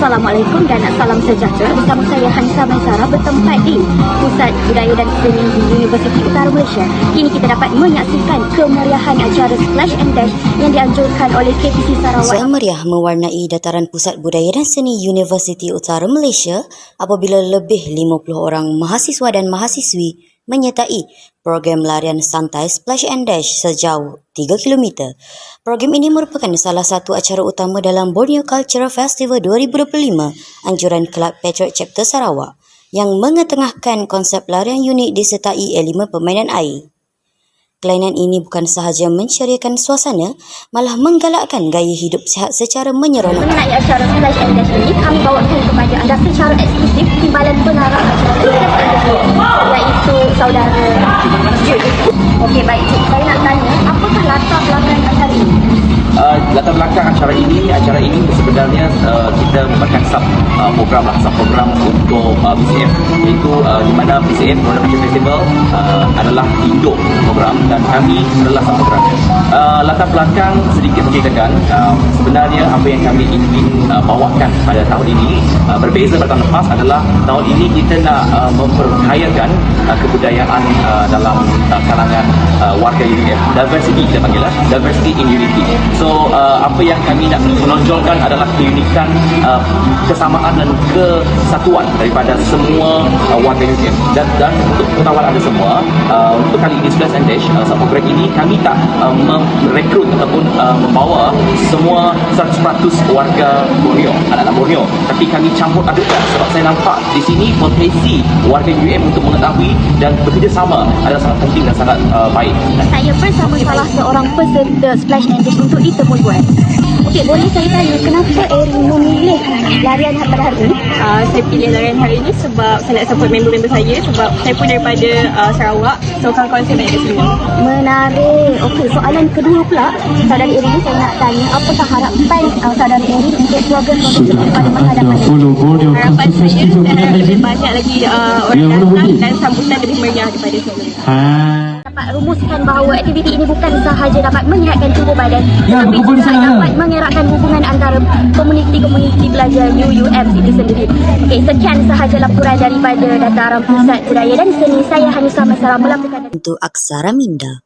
Assalamualaikum dan salam sejahtera bersama saya Hansa Maisara bertempat di Pusat Budaya dan Seni di Universiti Utara Malaysia. Kini kita dapat menyaksikan kemeriahan acara Splash and Dash yang dianjurkan oleh KPC Sarawak. Suara meriah mewarnai dataran Pusat Budaya dan Seni Universiti Utara Malaysia apabila lebih 50 orang mahasiswa dan mahasiswi menyertai program larian santai Splash and Dash sejauh 3 km. Program ini merupakan salah satu acara utama dalam Borneo Cultural Festival 2025 anjuran Kelab Patriot Chapter Sarawak yang mengetengahkan konsep larian unik disertai elemen permainan air. Kelainan ini bukan sahaja menceriakan suasana, malah menggalakkan gaya hidup sihat secara menyeronok. Mengenai acara Splash and Dash ini, kami bawakan kepada anda secara belakang acara ini, acara ini sebenarnya uh, kita merupakan sub uh, program lah, sub program untuk uh, BCF iaitu uh, di mana BCF Modern Culture Festival uh, adalah induk program dan kami adalah sub program. Uh, latar belakang sedikit menceritakan uh, sebenarnya apa yang kami ingin uh, bawakan pada tahun ini uh, berbeza pada tahun lepas adalah tahun ini kita nak uh, memperkayakan uh, kebudayaan uh, dalam uh, kalangan uh, warga UNIF. Diversity kita panggil lah, diversity in unity. So uh, apa yang kami nak menonjolkan adalah keunikan uh, kesamaan dan kesatuan daripada semua uh, warga UNIF. Dan, dan untuk pengetahuan anda semua, uh, untuk kali ini Splash and Dash uh, program ini kami tak uh, merekrut ataupun uh, membawa semua 100% warga Borneo, anak-anak Borneo. Tapi kami campur adukkan sebab saya nampak di sini potensi warga UM untuk mengetahui dan bekerjasama adalah sangat penting dan sangat uh, baik. Saya bersama salah seorang peserta Splash and Dash untuk ditemukan. Okey, boleh saya tanya kenapa Erin memilih larian pada hari ini? Uh, saya pilih larian hari ini sebab saya nak support member-member saya sebab saya pun daripada uh, Sarawak so kawan-kawan saya banyak kat sini. Menarik. Okey, soalan kedua pula, saudara Erin saya nak tanya apakah harapan uh, saudara Erin untuk seperti pada masa hadapan Borneo Harapan saya saya harap lebih banyak lagi uh, orang datang dan sambutan lebih meriah daripada sebelum. Ha. Dapat rumuskan bahawa aktiviti ini bukan sahaja dapat menyihatkan tubuh badan Ya, tetapi di juga sana. dapat mengeratkan hubungan antara komuniti-komuniti pelajar UUM itu sendiri. Okey, sekian sahaja laporan daripada Dataran Pusat Budaya dan Seni. Saya Hanifah Masara melaporkan Untuk Aksara Minda.